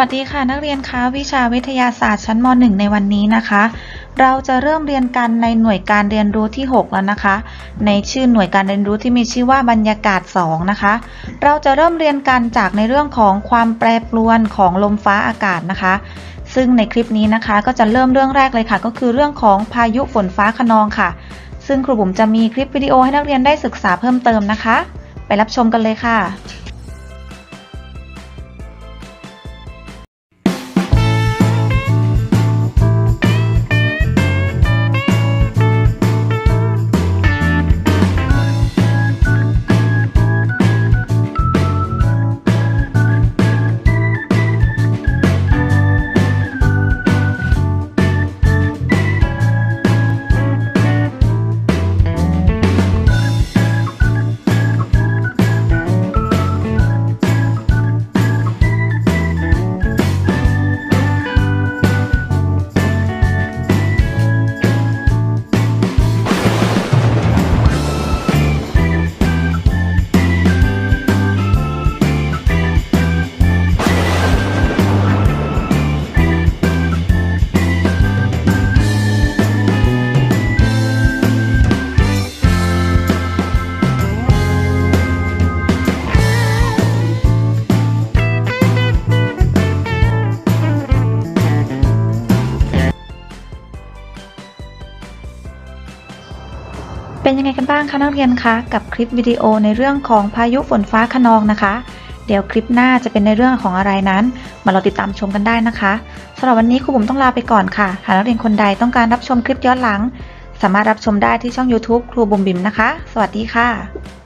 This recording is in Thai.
วัสดีค่ะนักเรียนคะวิชาวิทยาศาสตร์ชั้นม .1 ในวันนี้นะคะ เราจะเริ่มเรียนกันในหน่วยการเรียนรู้ที่ 6 แล้วนะคะ ในชื่อหน่วยการเรียนรู้ที่มีชื่อว่าบรรยากาศ 2 นะคะ เราจะเริ่มเรียนกันจากในเรื่องของความแปรปรวนของลมฟ้าอากาศนะคะ ซึ่งในคลิปนี้นะคะก็จะเริ่มเรื่องแรกเลยค่ะ ก็คือเรื่องของพายุฝนฟ้าคะนองค่ะ ซึ่งครูบุ๋มจะมีคลิปวิดีโอให้นักเรียนได้ศึกษาเพิ่มเติมนะคะ ไปรับชมกันเลยค่ะ เป็นยังไงกันบ้างคะนักเรียนคะกับคลิปวิดีโอในเรื่องของพายุฝนฟ้าคะนองนะคะ เดี๋ยวคลิปหน้าจะเป็นในเรื่องของอะไรนั้นมาเราติดตามชมกันได้นะคะสำหรับวันนี้ครูบุ๋มต้องลาไปก่อนค่ะ หากนักเรียนคนใดต้องการรับชมคลิปย้อนหลัง สามารถรับชมได้ที่ช่อง YouTube ครูบุ๋มบิ๋มนะคะ สวัสดีค่ะ